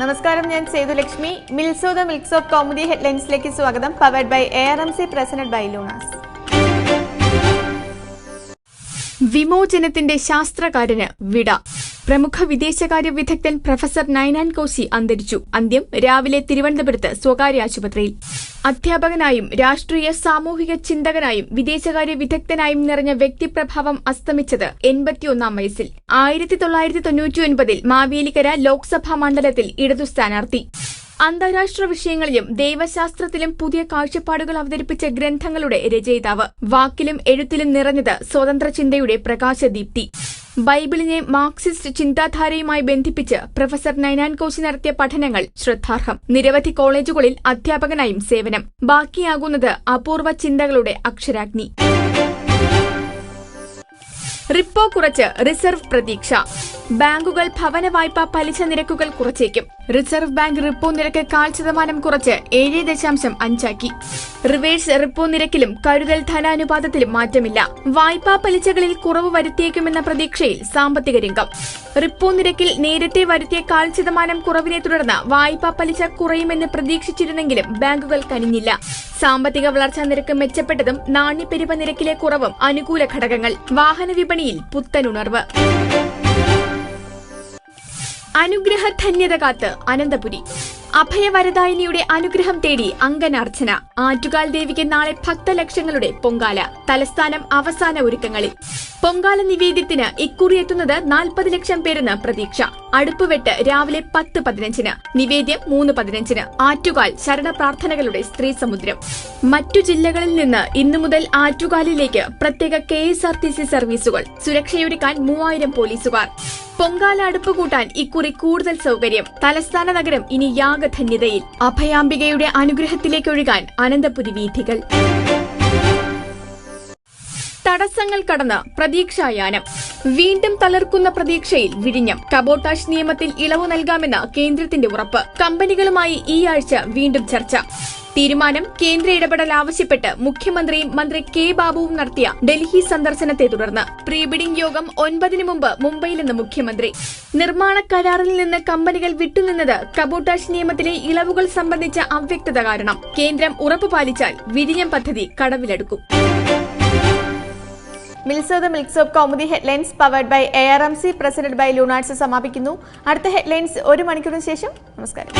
നമസ്കാരം ഞാൻ സേതുലക്ഷ്മി മിൽസോ ദ മിൽക്സ് ഓഫ് കോമഡി ഹെഡ്ലൈൻസിലേക്ക് സ്വാഗതം powered by A R M C presented by Lunars. വിമോചനത്തിന്റെ ശാസ്ത്രകാരന് വിട. പ്രമുഖ വിദേശകാര്യ വിദഗ്ധൻ പ്രൊഫസർ നൈനാൻ കോശി അന്തരിച്ചു. അന്ത്യം രാവിലെ തിരുവനന്തപുരത്ത് സ്വകാര്യ ആശുപത്രിയിൽ. അധ്യാപകനായും രാഷ്ട്രീയ സാമൂഹിക ചിന്തകനായും വിദേശകാര്യ വിദഗ്ധനായും നിറഞ്ഞ വ്യക്തിപ്രഭാവം അസ്തമിച്ചത് എൺപത്തിയൊന്നാം വയസ്സിൽ. ആയിരത്തി തൊള്ളായിരത്തി തൊണ്ണൂറ്റിയൊൻപതിൽ മാവേലിക്കര ലോക്സഭാ മണ്ഡലത്തിൽ ഇടതു സ്ഥാനാർത്ഥി. അന്താരാഷ്ട്ര വിഷയങ്ങളിലും ദൈവശാസ്ത്രത്തിലും പുതിയ കാഴ്ചപ്പാടുകൾ അവതരിപ്പിച്ച ഗ്രന്ഥങ്ങളുടെ രചയിതാവ്. വാക്കിലും എഴുത്തിലും നിറഞ്ഞത് സ്വതന്ത്ര ചിന്തയുടെ പ്രകാശദീപ്തി. ബൈബിളിനെ മാർക്സിസ്റ്റ് ചിന്താധാരയുമായി ബന്ധിപ്പിച്ച് പ്രൊഫസർ നൈനാൻ കോശി നടത്തിയ പഠനങ്ങൾ ശ്രദ്ധാർഹം. നിരവധി കോളേജുകളിൽ അധ്യാപകനായും സേവനം. ബാക്കിയാകുന്നത് അപൂർവ ചിന്തകളുടെ അക്ഷരാഗ്നി. റിപ്പോ കുറച്ച് റിസർവ് പ്രതീക്ഷ. ബാങ്കുകൾ ഭവന വായ്പ പലിശ നിരക്കുകൾ കുറച്ചേക്കും. റിസർവ് ബാങ്ക് റിപ്പോ നിരക്ക് കാൽ ശതമാനം കുറച്ച് ഏഴ് ദശാംശം അഞ്ചാക്കി. റിവേഴ്സ് റിപ്പോ നിരക്കിലും കരുതൽ ധനാനുപാതത്തിലും മാറ്റമില്ല. വായ്പാ പലിശകളിൽ കുറവ് വരുത്തിയേക്കുമെന്ന പ്രതീക്ഷയിൽ സാമ്പത്തിക രംഗം. റിപ്പോ നിരക്കിൽ നേരത്തെ വരുത്തിയ കാൽ ശതമാനം കുറവിനെ തുടർന്ന് വായ്പാ പലിശ കുറയുമെന്ന് പ്രതീക്ഷിച്ചിരുന്നെങ്കിലും ബാങ്കുകൾ കനിഞ്ഞില്ല. സാമ്പത്തിക വളർച്ചാ നിരക്ക് മെച്ചപ്പെട്ടതും നാണ്യപ്പെരുവ നിരക്കിലെ കുറവും അനുകൂല ഘടകങ്ങൾ. വാഹന വിപണിയിൽ പുത്തനുണർവ്. അനുഗ്രഹ ധന്യത കാത്ത് അനന്തപുരി. അഭയവരദായിനിയുടെ അനുഗ്രഹം തേടി അങ്കനാർച്ചന. ആറ്റുകാൽ ദേവിക്ക് നാളെ ഭക്തലക്ഷങ്ങളുടെ പൊങ്കാല. തലസ്ഥാനം അവസാന ഒരുക്കങ്ങളിൽ. പൊങ്കാല നിവേദ്യത്തിന് ഇക്കുറി എത്തുന്നത് നാൽപ്പത് ലക്ഷം പേരെന്ന് പ്രതീക്ഷ. അടുപ്പുവെട്ട് രാവിലെ പത്ത് പതിനഞ്ചിന്. നിവേദ്യം മൂന്ന് പതിനഞ്ചിന്. ആറ്റുകാൽ ശരണ പ്രാർത്ഥനകളുടെ സ്ത്രീ സമുദ്രം. മറ്റു ജില്ലകളിൽ നിന്ന് ഇന്നു മുതൽ ആറ്റുകാലിലേക്ക് പ്രത്യേക K S R T C സർവീസുകൾ. സുരക്ഷയൊരുക്കാൻ മൂവായിരം പോലീസുകാർ. പൊങ്കാല അടുപ്പ് കൂട്ടാൻ ഇക്കുറി കൂടുതൽ സൗകര്യം. തലസ്ഥാന നഗരം ഇനി യാഗധന്യതയിൽ. അഭയാംബികയുടെ അനുഗ്രഹത്തിലേക്കൊഴുകാൻ അനന്തപുരി വീഥികൾ. തടസ്സങ്ങൾ കടന്ന് പ്രതീക്ഷായാനം. വീണ്ടും തളർക്കുന്ന പ്രതീക്ഷയിൽ വിഴിഞ്ഞം. കബോട്ടാഷ് നിയമത്തിൽ ഇളവ് നൽകാമെന്ന കേന്ദ്രത്തിന്റെ ഉറപ്പ്. കമ്പനികളുമായി ഈ ആഴ്ച വീണ്ടും ചർച്ച. തീരുമാനം കേന്ദ്ര ഇടപെടൽ ആവശ്യപ്പെട്ട് മുഖ്യമന്ത്രിയും മന്ത്രി കെ ബാബുവും നടത്തിയ ഡൽഹി സന്ദർശനത്തെ തുടർന്ന് പ്രീ ബിഡിംഗ് യോഗം ഒൻപതിനു മുമ്പ് മുംബൈയിൽ നിന്ന് മുഖ്യമന്ത്രി. നിർമ്മാണ കരാറിൽ നിന്ന് കമ്പനികൾ വിട്ടുനിന്നത് കബോട്ടാഷ് നിയമത്തിലെ ഇളവുകൾ സംബന്ധിച്ച അവ്യക്തത കാരണം കേന്ദ്രം ഉറപ്പു പാലിച്ചാൽ വിരിഞ്ഞം പദ്ധതി കടവിലെടുക്കും. മിൽസോ the milks of comedy headlines powered by A R M C president by Lunars സമാപിക്കുന്നു. അടുത്ത ഹെഡ്ലൈൻസ് ഒരു മണിക്കൂറിന് ശേഷം. നമസ്കാരം.